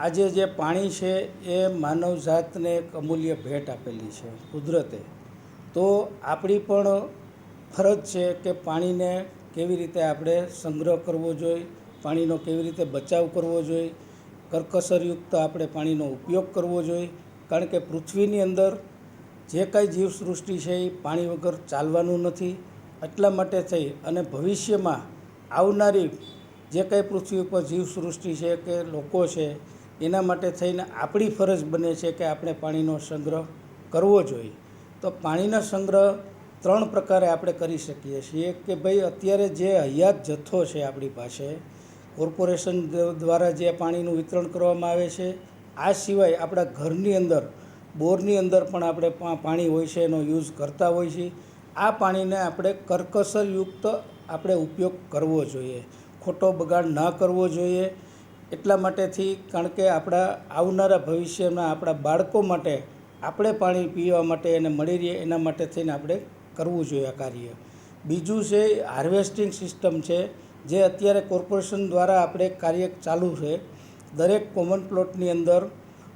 આજે જે પાણી છે એ માનવજાતને એક અમૂલ્ય ભેટ આપેલી છે, કુદરતે. તો આપણી પણ ફરજ છે કે પાણીને કેવી રીતે આપણે સંગ્રહ કરવો જોઈએ, પાણીનો કેવી રીતે બચાવ કરવો જોઈએ કરકસરયુક્ત આપણે પાણીનો ઉપયોગ કરવો જોઈએ, કારણ કે પૃથ્વીની અંદર જે કાંઈ જીવસૃષ્ટિ છે એ પાણી વગર ચાલવાનું નથી. એટલા માટે થઈ અને ભવિષ્યમાં આવનારી જે કાંઈ પૃથ્વી ઉપર જીવસૃષ્ટિ છે કે લોકો છે એના માટે થઈને આપણી ફરજ બને છે કે આપણે પાણીનો સંગ્રહ કરવો જોઈએ. તો પાણીનો સંગ્રહ ત્રણ પ્રકારે આપણે કરી શકીએ છીએ કે ભાઈ અત્યારે જે હયાત જથ્થો છે આપણી પાસે, કોર્પોરેશન દ્વારા જે પાણીનું વિતરણ કરવામાં આવે છે, આ સિવાય આપણા ઘરની અંદર, બોરની અંદર પણ આપણે પાણી હોય છે એનો યુઝ કરતા હોય છીએ. આ પાણીને આપણે કરકસરયુક્ત આપણે ઉપયોગ કરવો જોઈએ. ખોટો બગાડ ન કરવો જોઈએ. એટલા માટેથી કારણ કે આપણા આવનારા ભવિષ્યના આપણા બાળકો માટે આપણે પાણી પીવા માટે એને મળી રહે એના માટે થઈને આપણે કરવું જોઈએ આ કાર્ય. બીજું છે, હાર્વેસ્ટિંગ સિસ્ટમ છે, જે અત્યારે કોર્પોરેશન દ્વારા આપણે કાર્ય ચાલુ છે. દરેક કોમન પ્લોટની અંદર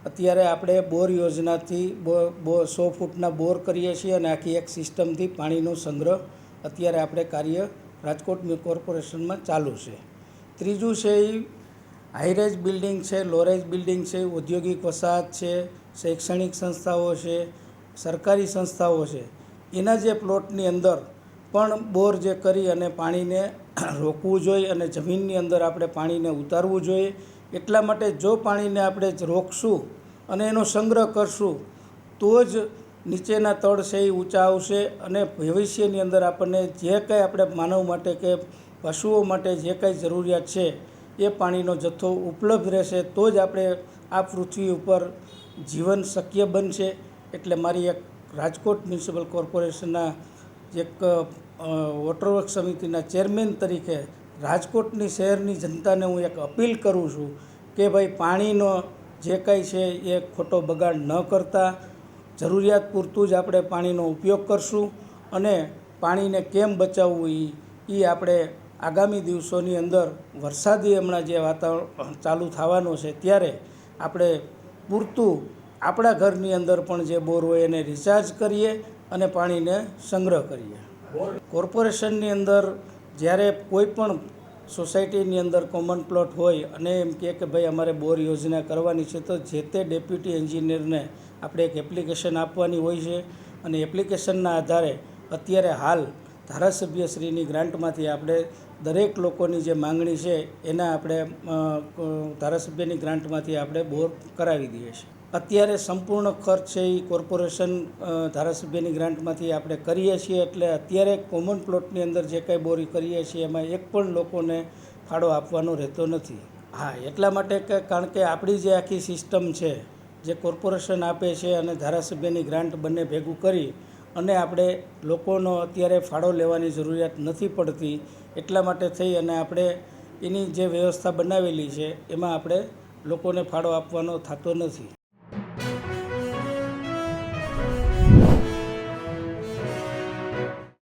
અત્યારે આપણે બોર યોજનાથી બો સો ફૂટના બોર કરીએ છીએ અને આખી એક સિસ્ટમથી પાણીનો સંગ્રહ અત્યારે આપણે કાર્ય રાજકોટ કોર્પોરેશનમાં ચાલુ છે. ત્રીજું છે એ હાઈરેજ બિલ્ડિંગ છે લોરેજ બિલ્ડિંગ છે, ઔદ્યોગિક વસાહત છે, શૈક્ષણિક સંસ્થાઓ છે, સરકારી સંસ્થાઓ છે. એના જે પ્લોટની અંદર પણ બોર જે કરી અને પાણીને રોકવું જોઈએ અને જમીનની અંદર આપણે પાણીને ઉતારવું જોઈએ. એટલા માટે જો પાણીને આપણે રોકશું અને એનો સંગ્રહ કરશું, તો જ નીચેના તળ છે એ ઊંચા આવશે અને ભવિષ્યની અંદર આપણને જે કંઈ આપણે માનવ માટે કે પશુઓ માટે જે કાંઈ જરૂરિયાત છે એ પાણીનો જથ્થો ઉપલબ્ધ રહેશે તો જ આપણે આ પૃથ્વી ઉપર જીવન શક્ય બનશે. એટલે મારી એક રાજકોટ મ્યુનિસિપલ કોર્પોરેશનના એક વોટરવર્ક સમિતિના ચેરમેન તરીકે રાજકોટની શહેરની જનતાને હું એક અપીલ કરું છું કે ભાઈ પાણીનો જે કાંઈ છે એ ખોટો બગાડ ન કરતા. જરૂરિયાત પૂરતું જ આપણે પાણીનો ઉપયોગ કરશું અને પાણીને કેમ બચાવવું એ આપણે આગામી દિવસોની અંદર વરસાદી હમણાં જે વાતાવરણ ચાલુ થવાનું છે, ત્યારે આપણે પૂરતું આપણા ઘરની અંદર પણ જે બોર હોય એને રિચાર્જ કરીએ અને પાણીને સંગ્રહ કરીએ. કોર્પોરેશનની અંદર જ્યારે કોઈ પણ સોસાયટીની અંદર કોમન પ્લોટ હોય અને એમ કહે કે ભાઈ અમારે બોર યોજના કરવાની છે, તો જે તે ડેપ્યુટી એન્જિનિયરને આપણે એક એપ્લિકેશન આપવાની હોય છે અને એપ્લિકેશનના આધારે અત્યારે હાલ ધારાસભ્યશ્રીની ગ્રાન્ટમાંથી આપણે દરેક લોકોની જે માંગણી છે, એના આપણે ધારાસભ્યની ગ્રાન્ટમાંથી આપણે બોર કરાવી દઈએ છીએ. અત્યારે સંપૂર્ણ ખર્ચ છે એ કોર્પોરેશન ધારાસભ્યની ગ્રાન્ટમાંથી આપણે કરીએ છીએ, એટલે અત્યારે કોમન પ્લોટની અંદર જે કાંઈ બોરી કરીએ છીએ, એમાં એક પણ લોકોને ફાળો આપવાનો રહેતો નથી. હા, એટલા માટે કે, કારણ કે આપણી જે આખી સિસ્ટમ છે, જે કોર્પોરેશન આપે છે અને ધારાસભ્યની ગ્રાન્ટ બંને ભેગું કરી અને આપણે લોકોનો અત્યારે ફાળો લેવાની જરૂરિયાત નથી પડતી એટલા માટે થઈ અને આપણે એની જે વ્યવસ્થા બનાવેલી છે, એમાં આપણે લોકોને ફાળો આપવાનો થતો નથી.